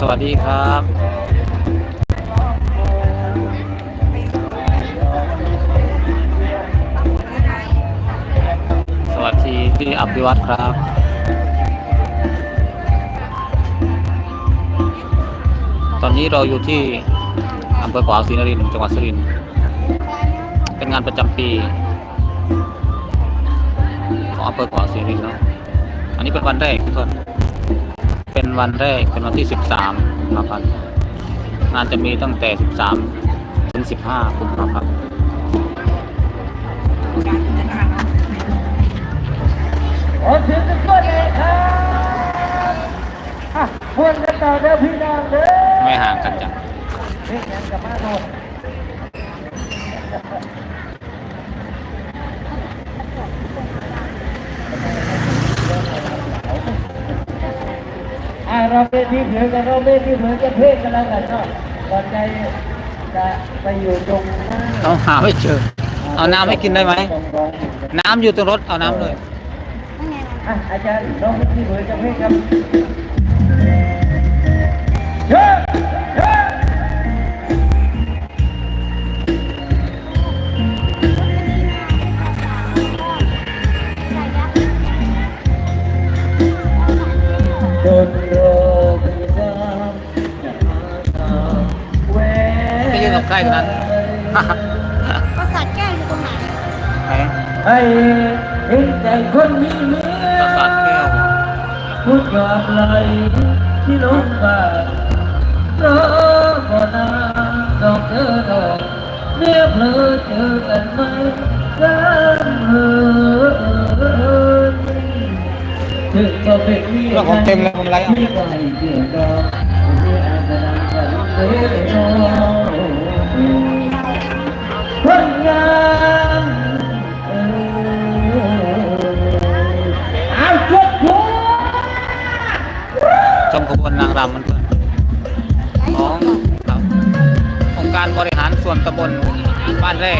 สวัสดีครับสวัสดีพี่อภิวัตครับ ตอนนี้เราอยู่ที่อำเภอขวาวศรีนครินทร์จังหวัดสุรินทร์เป็นงานประจำปีของอำเภอขวาวศรีนครินทร์เนาะอันนี้เป็นวันแรกทุกคนเป็น วันแรกเป็นวันที่ 13กุมภาพันธ์งานจะมีตั้งแต่ 13 ถึง 15กุมภาพันธ์ขอเสียงกันด้วยเลยครับอะพวนกันต่อเด้อพี่น้องเด้อไม่ห่างกันจังเฮ้ยยังกลับมาโดน เราเป็นที่เผือกันเราเป็นที่เผือกันเพศกันแล้วกันเนาะก่อนใจจะไปอยู่ตรงหน้าเราหาไม่เจอ เอาน้ำให้กินได้ไหม น้ำอยู่ตรงรถเอาน้ำเลยอะอาจารย์น้องเป็นที่เผือกันเพศครับ ไปยืนกับใครคนนั้นประสาทแก้วอยู่ตรงไหนไหนให้เห็นใจคนมีเมีประสาทแก้วพูดหยาบไหลที่ลงบาทรอก่อนนะดอกเธอดอกเรียบเลยเจอกันไหมกันเออถึงก็เป็นมีเรื่องของเต็มเลยผมไลฟ์เอามีใครเกี่ยวดอกมีอาจจะนำกันเลยโอ้คน การบริหารส่วนตำบลบ้านแร่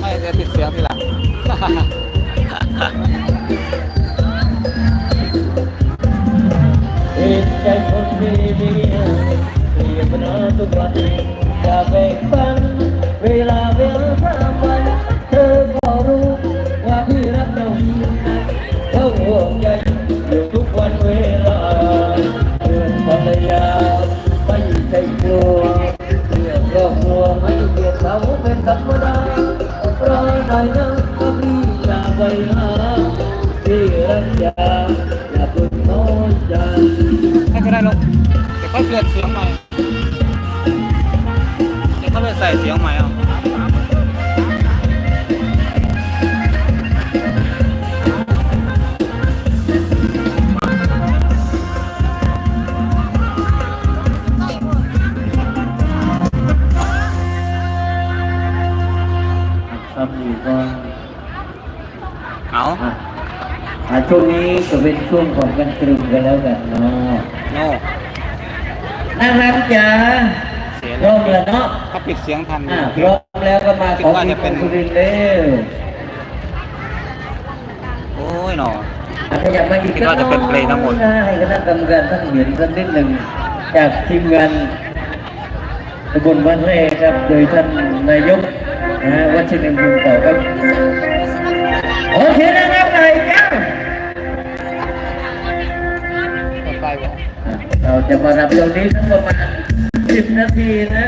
ไม่จะติดเสียงทีหลังเห็นใจคนมีเมียเรียบนาทุกวันอย่าแบ่งปันเวลาเวลาทำวันเธอก็รู้ว่าพี่รักเราเท่าห่วงใย เป็นธรรมดาเรอได้นะก็พี่อยาไปหาที่รักยาอย่าพิ่งน้อยใจไม่เป็นไรหรอกเดี๋ยวเขาเปลี่ยนเสียงใหม่เดี๋ยวเขาไปใส่เสียงใหม่เอา ครับนี่ก็เอาอะอะช่วงนี้ก็เป็นช่วงของกันตรึมกันแล้วกันเนาะโน่น่ารักจ๋าเสียงพร้อมแล้วเนาะเขาปิดเสียงทันอะพร้อมแล้วก็มาขอที่คนสุรินทร์เร็วโอ้ยหนออะขยับมาอีกคิดว่าจะเป็นเพลงทั้งหมดนะให้คณะกรรมการท่านเห็นสักนิดหนึ่งจากทีมงานตำบลบ้านแร่ครับ โดยท่านนายก นะฮะวัชรินทร์บุญเก่าครับโอเคนะครับนายจ้าไปบอกเราจะมารับตรงนี้ทั้งประมาณ10 นาทีนะ